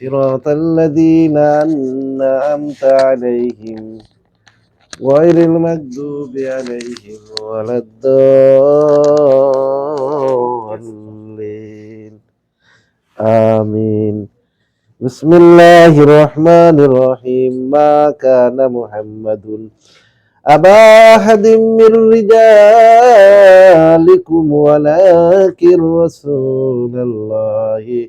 صراط الذين أنعمت عليهم غير المكذوب عليهم ولا الضالين. آمين. بسم الله الرحمن الرحيم. ما كان محمد أبا أحد من رجالكم ولكن رسول الله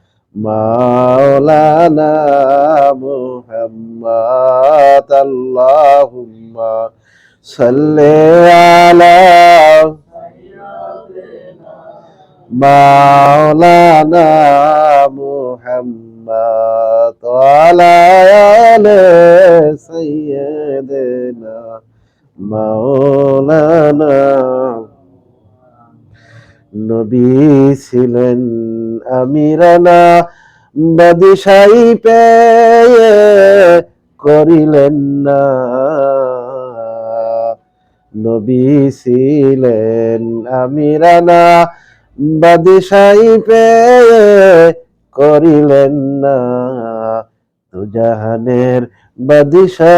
مولانا محمد اللهم صل على مولانا محمد وعلى آل سيدنا مولانا নবী ছিলেন আমিরানা বাদিশাই পেয়ে করিলেন না। নবী ছিলেন আমিরানা বাদিশাই পেয়ে করিলেন না। জাহানের বাদিশা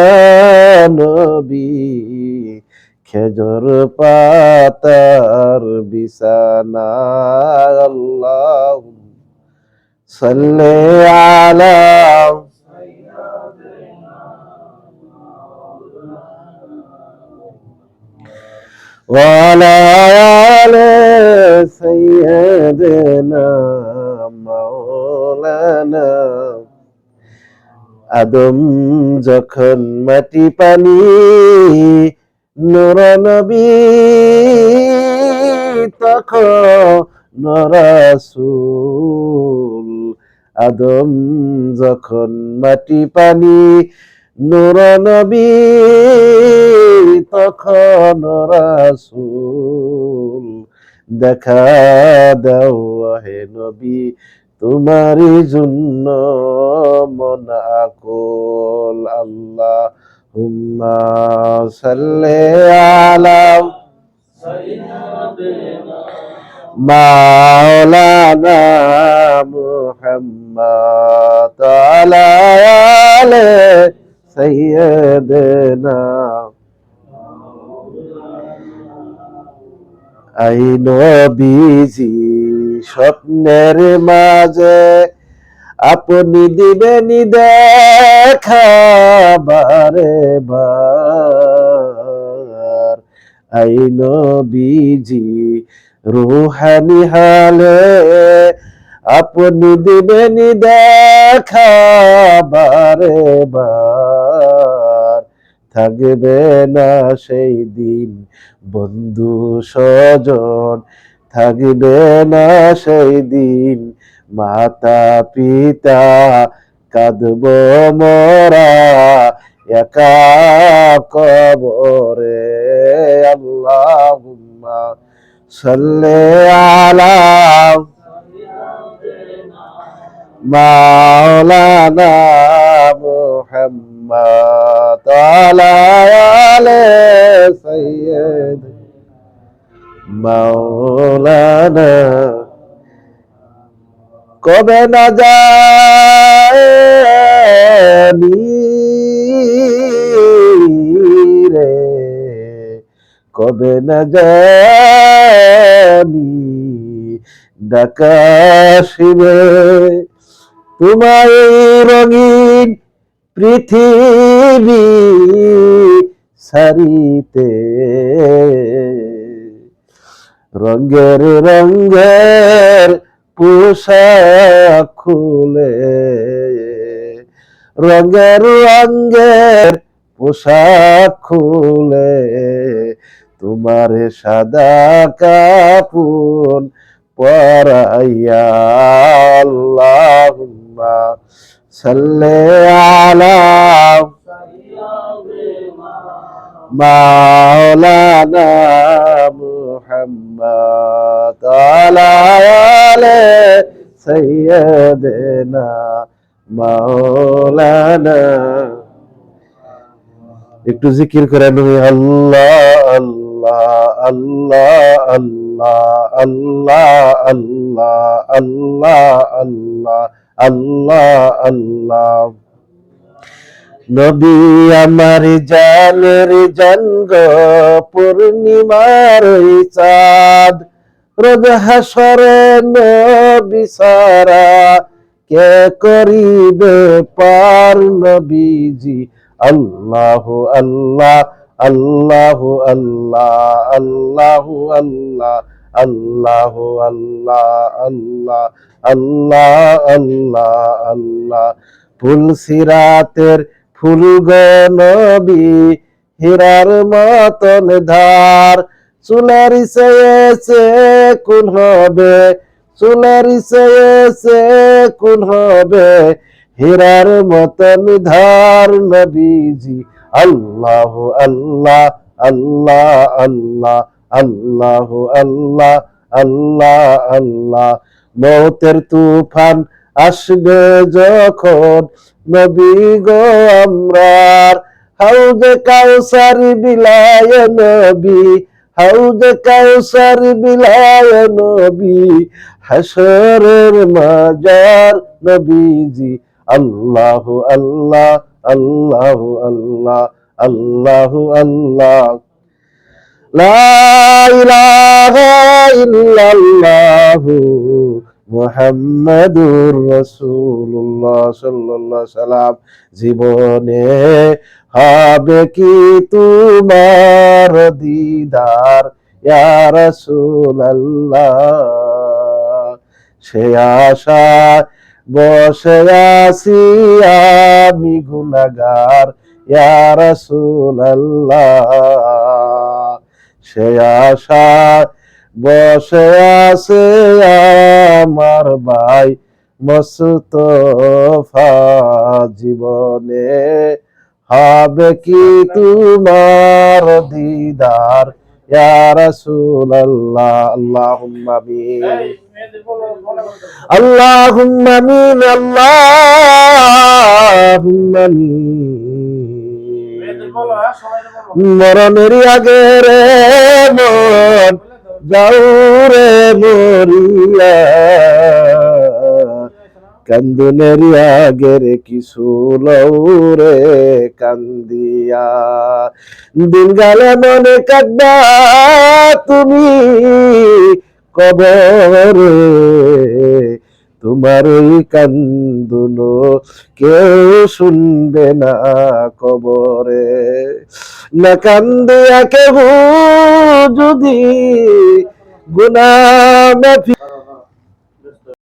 নবী খেজর পাতার বিছানা, আল্লাহ সাল্লে আলা وعلى آل سيدنا مولانا আদম যখন মাটি পানি নূর নবী তখন রাসূল আদম যখন মাটি পানি, নূর নবী তখন রাসূল। দেখা দাও হে নবী, তোমারই জন্য মন আকল। আল্লাহ হুম্মা সাল্লি আলা মাওলানা মুহাম্মদ আলা আলে সাইয়্যিদিনা আই নবীজি স্বপ্নের মাঝে আপনি দিবেন দেখা বারে বার আই নবীজি, রুহানি হালে আপনি দিবেন দেখা বারে বার। থাকবে না সেই দিন বন্ধু স্বজন, থাকবে না সেই দিন মাতা পিতা কাঁদব মরা। একা কবরে আল্লাহুম্মা সাল্লি আলা মাওলানা মুহাম্মদ আলা আলে সাইয়্যিদ মাওলানা। কবে না জানি কবে না জানি। ডাকা এই রঙিন পৃথিবী সারিতে রঙের রঙের পোশাক খুলে, রঙের রঙের পোশাক খুলে তোমার সাদা কাপুন পরাইয়া আল্লাহুম্মা সাল্লি আলা মাওলানা মুহাম্মদ আলা আলে সাইয়্যিদিনা মাওলানা। একটু জিকির করে আল্লাহ আল্লাহ। আল্লাহ আল্লাহ আল্লাহ আল্লাহ আল্লাহ আল্লাহ আল্লাহ আল্লাহ নবী আমার জানের জঙ্গ পূর্ণিমার চাঁদ। রোজ হাসরে নবী কে করিবে পার নবীজি? আল্লাহ আল্লাহ আল্লাহু আল্লাহ আল্লাহু আল্লাহ আল্লাহু আল্লাহ আল্লাহ আল্লাহ আল্লাহ আল্লাহ। ফুল সিরাতের ফুল নবী, হীরার মতন ধার। চুলারি সে কুন হবে, চুলারি সে কুন হবে, হীরার মতন ধার নবীজি। আল্লাহ আল্লাহ আল্লাহ আল্লাহ আল্লাহ আল্লাহ আল্লাহ আল্লাহ। মৌতের তুফান আসবে যখন নবী গো আমরার। হাউজে কাউসার বিলায় নবী, হাউজে কাউসার বিলায় নবী হাসরের মাজার নবীজি। আল্লাহ আল্লাহ আল্লাহ আল্লাহ আল্লাহ আল্লাহ। মুহাম্মাদুর রাসূলুল্লাহ সাল্লাল্লাহু সাল্লাম। জীবনে হবে কি তোমার দিদার? ইয়া রাসূলুল্লাহ। সে আশা বসে আছি আমি গুনাগার ইয়া রাসূলুল্লাহ। সে আশা বসে আছে আমার ভাই মস্তফা জীবনে। হবে কি তোমার দিদার? يا رسول الله اللهم امين اللهم امين اللهم امين মরণের আগে রে মন যাও রে মরিয়া কান্দনের আগে রে কিছু লৌরে কান্দিয়া। দিন গালে মনে কাঁদবা তুমি, কবরে তোমার ওই কান্দুলো কেউ শুনবে না কবরে। না কান্দিয়া কেহ যদি গুনা